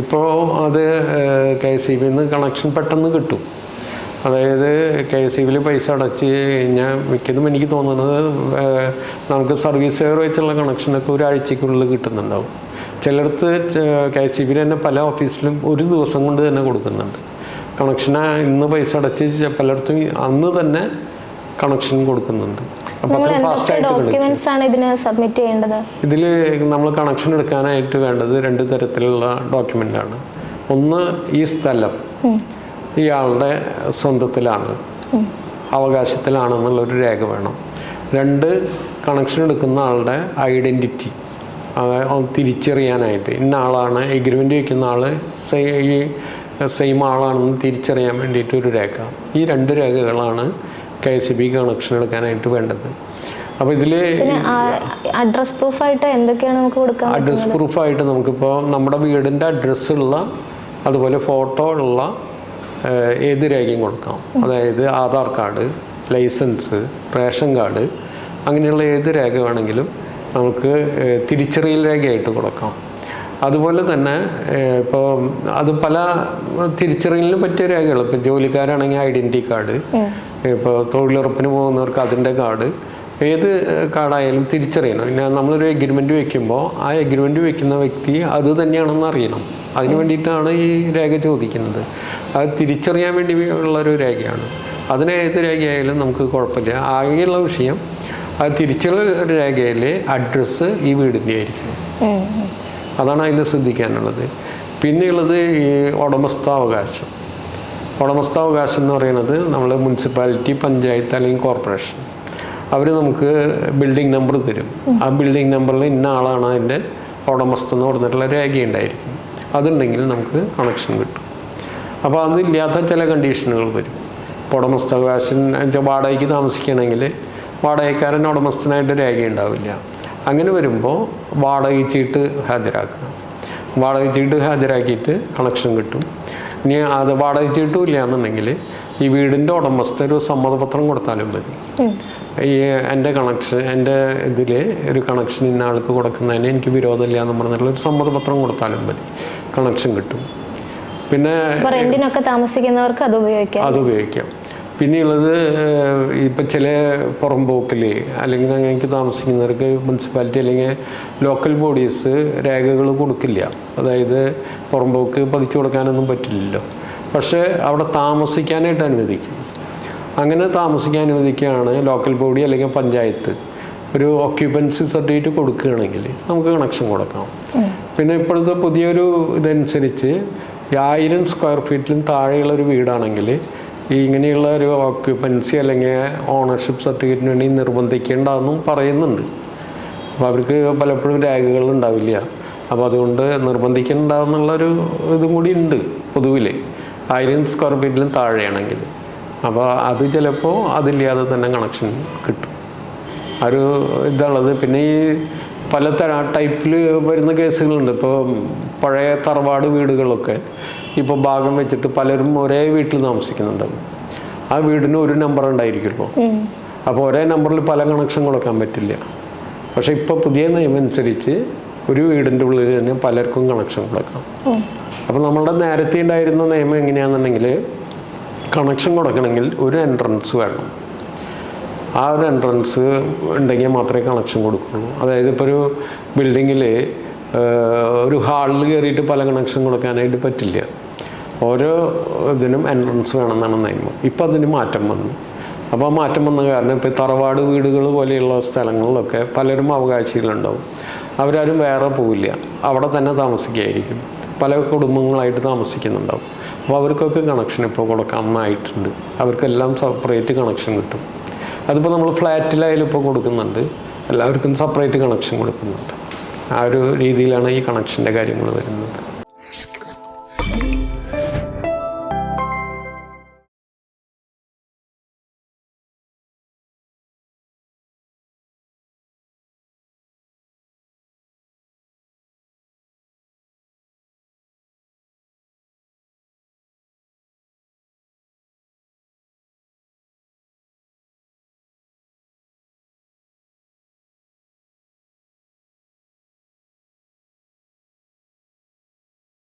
ഇപ്പോൾ അത് K C bin connection പെട്ടെന്ന് കിട്ടും. അതായത് കെ എസ് ബിയിൽ പൈസ അടച്ച് കഴിഞ്ഞാൽ മിക്കതും എനിക്ക് തോന്നുന്നത് നമുക്ക് സർവീസ് വയർ വെച്ചുള്ള കണക്ഷനൊക്കെ ഒരാഴ്ചക്കുള്ളിൽ കിട്ടുന്നുണ്ടാവും. ചിലടത്ത് കെ എസ് ബിയിൽ തന്നെ പല ഓഫീസിലും ഒരു ദിവസം കൊണ്ട് തന്നെ കൊടുക്കുന്നുണ്ട്. കണക്ഷന് ഇന്ന് പൈസ അടച്ച് പലയിടത്തും അന്ന് തന്നെ കണക്ഷൻ കൊടുക്കുന്നുണ്ട്. എന്തൊക്കെ ഡോക്യുമെന്റ്സ് ആണ് ഇതിന് സബ്മിറ്റ് ചെയ്യേണ്ടത്? ഇതിൽ നമ്മൾ കണക്ഷൻ എടുക്കാനായിട്ട് വേണ്ടത് രണ്ട് തരത്തിലുള്ള ഡോക്യുമെന്റ് ആണ്. ഒന്ന് ഈ സ്ഥലം ഇയാളുടെ സ്വന്തത്തിലാണ്. അവകാശത്തിലാണെന്നുള്ളൊരു രേഖ വേണം. രണ്ട് കണക്ഷൻ എടുക്കുന്ന ആളുടെ ഐഡന്റിറ്റി തിരിച്ചറിയാനായിട്ട്. ഇന്ന ആളാണ് എഗ്രിമെന്റ് വയ്ക്കുന്ന ആൾ സെയിം ആളാണെന്ന് തിരിച്ചറിയാൻ വേണ്ടിയിട്ട് ഒരു രേഖ. ഈ രണ്ട് രേഖകളാണ് കെ എസ് ബി കണക്ഷൻ എടുക്കാനായിട്ട് വേണ്ടത്. അപ്പോൾ ഇതിൽ പിന്നെ അഡ്രസ് പ്രൂഫായിട്ട് എന്തൊക്കെയാണ് നമുക്ക് കൊടുക്കാൻ അഡ്രസ് പ്രൂഫായിട്ട് നമുക്കിപ്പോൾ നമ്മുടെ വീടിന്റെ അഡ്രസ്സുള്ള അതുപോലെ ഫോട്ടോ ഉള്ള ഏത് രേഖയും കൊടുക്കാം. അതായത് Aadhaar card licence ration card അങ്ങനെയുള്ള ഏത് രേഖ വേണമെങ്കിലും നമുക്ക് തിരിച്ചറിയൽ രേഖയായിട്ട് കൊടുക്കാം. അതുപോലെ തന്നെ ഇപ്പോൾ അത് പല തിരിച്ചറിയലിന് പറ്റിയ രേഖകൾ ഇപ്പോൾ ജോലിക്കാരാണെങ്കിൽ ഐഡന്റി കാർഡ് ഇപ്പോൾ തൊഴിലുറപ്പിന് പോകുന്നവർക്ക് അതിന്റെ കാർഡ് ഏത് കാർഡായാലും തിരിച്ചറിയണം. പിന്നെ നമ്മളൊരു എഗ്രിമെന്റ് വെക്കുമ്പോൾ ആ എഗ്രിമെന്റ് വെക്കുന്ന വ്യക്തി അത് തന്നെയാണെന്ന് അറിയണം. അതിന് വേണ്ടിയിട്ടാണ് ഈ രേഖ ചോദിക്കുന്നത്. അത് തിരിച്ചറിയാൻ വേണ്ടി ഉള്ളൊരു രേഖയാണ്. അതിന് ഏത് രേഖയായാലും നമുക്ക് കുഴപ്പമില്ല. ആകെയുള്ള വിഷയം അത് തിരിച്ചുള്ള രേഖയിലെ അഡ്രസ്സ് ഈ വീടിന്റെ ആയിരിക്കും. അതാണ് അതിൽ ശ്രദ്ധിക്കാനുള്ളത് പിന്നെയുള്ളത് ഈ ഉടമസ്ഥാവകാശം. ഉടമസ്ഥാവകാശം എന്ന് പറയുന്നത് നമ്മൾ മുനിസിപ്പാലിറ്റി പഞ്ചായത്ത് അല്ലെങ്കിൽ കോർപ്പറേഷൻ. അവർ നമുക്ക് ബിൽഡിംഗ് നമ്പർ തരും. ആ ബിൽഡിംഗ് നമ്പറിൽ ഇന്ന ആളാണ് അതിന്റെ ഉടമസ്ഥ എന്ന് പറഞ്ഞിട്ടുള്ള രേഖയുണ്ടായിരിക്കും അതുണ്ടെങ്കിൽ നമുക്ക് കണക്ഷൻ കിട്ടും. അപ്പോൾ അതില്ലാത്ത ചില കണ്ടീഷനുകൾ വരും. ഇപ്പോൾ ഉടമസ്ഥാവകാശം വാടകയ്ക്ക് താമസിക്കണമെങ്കിൽ വാടകക്കാരൻ ഉടമസ്ഥനായിട്ട് രേഖ ഉണ്ടാവില്ല. അങ്ങനെ വരുമ്പോൾ വാടക ചീട്ട് ഹാജരാക്കുക. വാടക ചീട്ട് ഹാജരാക്കിയിട്ട് കണക്ഷൻ കിട്ടും. ഇനി അത് വാടക ചീട്ടും ഇല്ല എന്നുണ്ടെങ്കിൽ ഈ വീടിന്റെ ഉടമസ്ഥ ഒരു സമ്മതപത്രം കൊടുത്താലും മതി. ഈ എന്റെ കണക്ഷൻ എന്റെ ഇതിൽ ഒരു കണക്ഷൻ ഇന്ന ആൾക്ക് കൊടുക്കുന്നതിന് എനിക്ക് വിരോധമില്ല എന്ന് പറഞ്ഞിട്ടുള്ള ഒരു സമ്മതപത്രം കൊടുത്താലും മതി. കണക്ഷൻ കിട്ടും. പിന്നെ റെന്റിനൊക്കെ താമസിക്കുന്നവർക്ക് അത് ഉപയോഗിക്കാം. അത് ഉപയോഗിക്കാം. പിന്നെയുള്ളത് ഇപ്പം ചില പുറംപോക്കിൽ അല്ലെങ്കിൽ അങ്ങനെയൊക്കെ താമസിക്കുന്നവർക്ക് മുനിസിപ്പാലിറ്റി അല്ലെങ്കിൽ ലോക്കൽ ബോഡീസ് രേഖകൾ കൊടുക്കില്ല. അതായത് പുറംപോക്ക് പതിച്ചു കൊടുക്കാനൊന്നും പറ്റില്ലല്ലോ. പക്ഷേ അവിടെ താമസിക്കാനായിട്ട് അനുവദിക്കും. അങ്ങനെ താമസിക്കാൻ അനുവദിക്കുകയാണ് ലോക്കൽ ബോഡി അല്ലെങ്കിൽ പഞ്ചായത്ത്. ഒരു ഓക്യുപ്പൻസി സർട്ടിഫിക്കറ്റ് കൊടുക്കുകയാണെങ്കിൽ നമുക്ക് കണക്ഷൻ കൊടുക്കാം. പിന്നെ ഇപ്പോഴത്തെ പുതിയൊരു ഇതനുസരിച്ച് ആയിരം സ്ക്വയർ ഫീറ്റിലും താഴെയുള്ള ഒരു വീടാണെങ്കിൽ ഈ ഇങ്ങനെയുള്ള ഒരു ഓക്യുപ്പൻസി അല്ലെങ്കിൽ ഓണർഷിപ്പ് സർട്ടിഫിക്കറ്റിന് വേണ്ടി നിർബന്ധിക്കേണ്ടെന്നും പറയുന്നുണ്ട്. അപ്പോൾ അവർക്ക് പലപ്പോഴും രേഖകൾ ഉണ്ടാവില്ല. അപ്പോൾ അതുകൊണ്ട് നിർബന്ധിക്കണ്ടെന്നുള്ളൊരു ഇതും കൂടി ഉണ്ട് പൊതുവിൽ ആയിരം സ്ക്വയർ ഫീറ്റിലും താഴെയാണെങ്കിൽ. അപ്പോൾ അത് ചിലപ്പോൾ അതില്ലാതെ തന്നെ കണക്ഷൻ കിട്ടും. ഒരു ഇതുള്ളത് പിന്നെ ഈ പല തര ടൈപ്പിൽ വരുന്ന കേസുകളുണ്ട്. ഇപ്പോൾ പഴയ തറവാട് വീടുകളൊക്കെ ഇപ്പോൾ ഭാഗം വെച്ചിട്ട് പലരും ഒരേ വീട്ടിൽ താമസിക്കുന്നുണ്ട്. ആ വീടിന് ഒരു നമ്പർ ഉണ്ടായിരിക്കുള്ളൂ. അപ്പോൾ ഒരേ നമ്പറിൽ പല കണക്ഷൻ കൊടുക്കാൻ പറ്റില്ല. പക്ഷെ ഇപ്പോൾ പുതിയ നിയമം അനുസരിച്ച് ഒരു വീടിന്റെ ഉള്ളിൽ തന്നെ പലർക്കും കണക്ഷൻ കൊടുക്കാം. അപ്പോൾ നമ്മളുടെ നേരത്തെ ഉണ്ടായിരുന്ന നിയമം എങ്ങനെയാണെന്നുണ്ടെങ്കിൽ കണക്ഷൻ കൊടുക്കണമെങ്കിൽ ഒരു എൻട്രൻസ് വേണം. ആ ഒരു എൻട്രൻസ് ഉണ്ടെങ്കിൽ മാത്രമേ കണക്ഷൻ കൊടുക്കുള്ളൂ. അതായത് ഇപ്പോൾ ഒരു ബിൽഡിങ്ങിൽ ഒരു ഹാളിൽ കയറിയിട്ട് പല കണക്ഷൻ കൊടുക്കാനായിട്ട് പറ്റില്ല. ഓരോ ഇതിനും എൻട്രൻസ് വേണമെന്നാണ് നിയമം. ഇപ്പം അതിന് മാറ്റം വന്നു. അപ്പോൾ മാറ്റം വന്ന കാരണം ഇപ്പോൾ തറവാട് വീടുകൾ പോലെയുള്ള സ്ഥലങ്ങളിലൊക്കെ പലരും അവകാശികളുണ്ടാവും. അവരാരും വേറെ പോവില്ല. അവിടെ തന്നെ താമസിക്കുകയായിരിക്കും പല കുടുംബങ്ങളായിട്ട് താമസിക്കുന്നുണ്ടാവും. അപ്പോൾ അവർക്കൊക്കെ കണക്ഷൻ ഇപ്പോൾ കൊടുക്കാമെന്നായിട്ടുണ്ട് അവർക്കെല്ലാം സെപ്പറേറ്റ് കണക്ഷൻ കിട്ടും. അതിപ്പോൾ നമ്മൾ ഫ്ലാറ്റിലായാലും ഇപ്പോൾ കൊടുക്കുന്നുണ്ട്. എല്ലാവർക്കും സെപ്പറേറ്റ് കണക്ഷൻ കൊടുക്കുന്നുണ്ട്. ആ ഒരു രീതിയിലാണ് ഈ കണക്ഷന്റെ കാര്യങ്ങൾ വരുന്നത്.